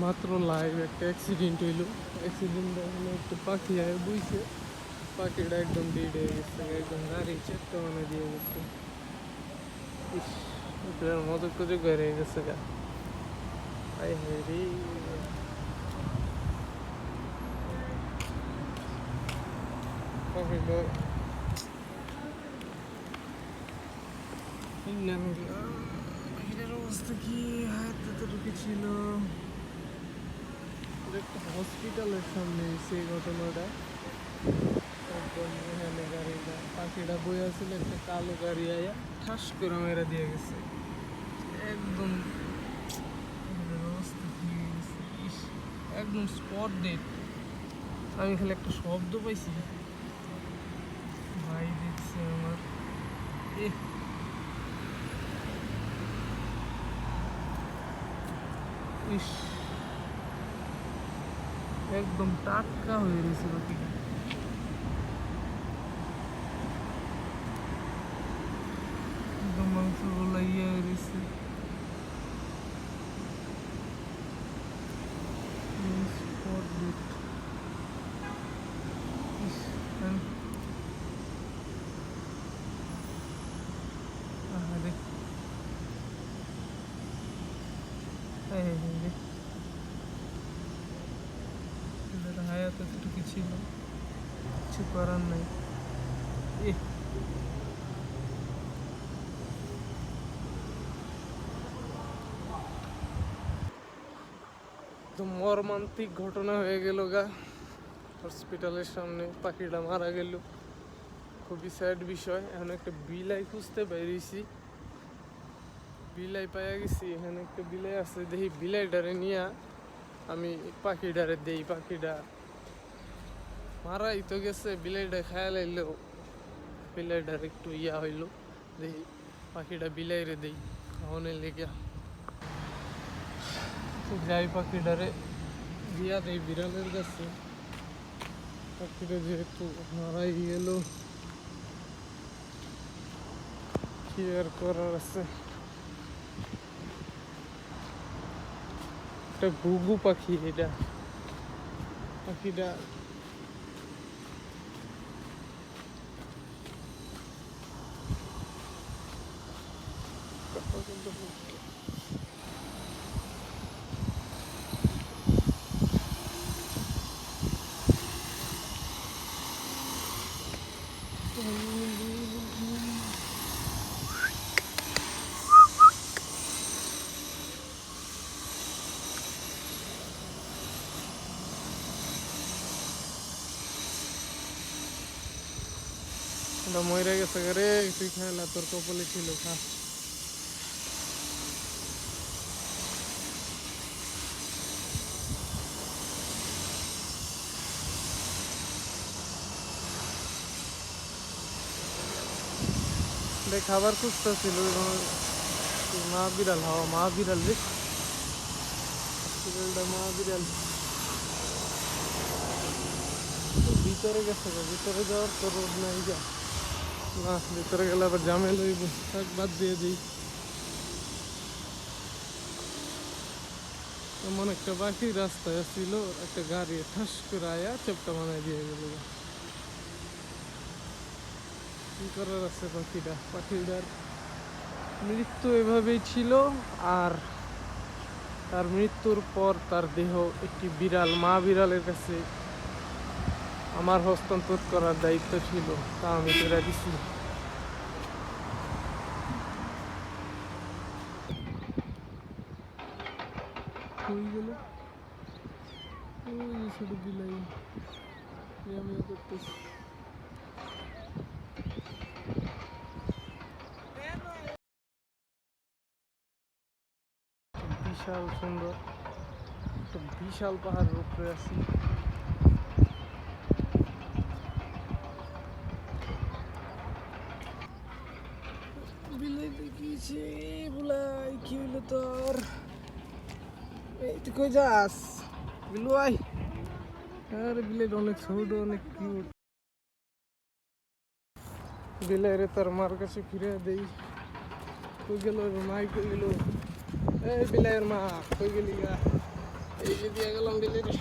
মাত্র লাইভ একটা অ্যাক্সিডেন্ট হইল। অ্যাক্সিডেন্ট হলো একটু পাখি আয় বুঝছে পাখিটা একদম ডিড হয়ে গেছে, একদম গাড়ি চেপটা মানে দিয়ে গেছে। এটার মতো করে বেড়ে গেছে গা। আই হেরি অবস্থা কি? হাতে একটা হসপিটালের সামনে সেই ঘটনাটা। একদম গাড়িটা পাখিটা বই আছিল একটা কালো গাড়ি আয়া ঠাস করে মেরে দিয়ে গেছে। একদম একদম স্পট ডেট আমি খালি একটা শব্দ পাইছি। ভাই দেখছে আমার। এ। ইস। একদম টাটকা হয়ে গেছে পাখিটা একদম মাংসগুলো ইয়ে হয়ে গেছে স্পট বিট আরে এতটুকু ছিল। কিছু করার নাই। মর্মান্তিক ঘটনা হয়ে গেল গা। হসপিটালের সামনে পাখিটা মারা গেল। খুবই স্যাড বিষয়। এখন একটা বিলাই খুঁজতে বেরিয়েছি। বিলাই পাইয়া গেছি। এখানে একটা বিলাই আছে। দেখি বিলাই ডারে নিয়ে আমি পাখিটারে দেই। পাখিটা মারাই তো গেছে বিলাইটা খেয়াল এলো। বিলাইটার একটু ইয়া হইল দেখি পাখিটা বিলাইরে দেই খাওয়ানোর লেগে যাই পাখিটারে দিয়া দেই বিড়ালের কাছে। পাখিটা যেহেতু মারাই গেল, কি আর করার আছে? একটা গুগু পাখি এটা। পাখিটা এটা মরে গেছে রে তুই খেলা তোর কপালে ছিল খা দেখ খাবার খুঁজতেছিল মা বিড়াল, হওয়া মা বিড়াল রে। বিড়ালটা মা বিড়াল। ভিতরে গেছে ভিতরে যাওয়ার তো রোড নাই যা। না, ভিতরে গেলে আবার জামেল হইব। বাদ দিয়ে দিই। এমন একটা বাকি রাস্তায় ছিল, একটা গাড়ি ঠাস করে আয়া চেপটা বানাই দিয়ে গেল কি করার আছে পাখিটা? পাখিটার মৃত্যু এভাবেই ছিল আর তার মৃত্যুর পর তার দেহ একটি বিড়াল, মা বিড়ালের কাছে আমার হস্তান্তর করার দায়িত্ব ছিল, তা আমি করে দিছি। বিলাই আমি করতেছি। বিশাল সুন্দর। একটা বিশাল পাহাড়ের উপরে আছি বিলাই দেখিয়েছে, বুলাই, কি হইল তোর? এই তুই কই যাস? বিলু আই আরে বিলের অনেক ছোট, অনেক কিউট তার মার কাছে ফিরে দেই। কই গেল মাই কই গেল? এই বিলের মা কই গেলি এই যে দিয়ে গেলাম ডেলিভারি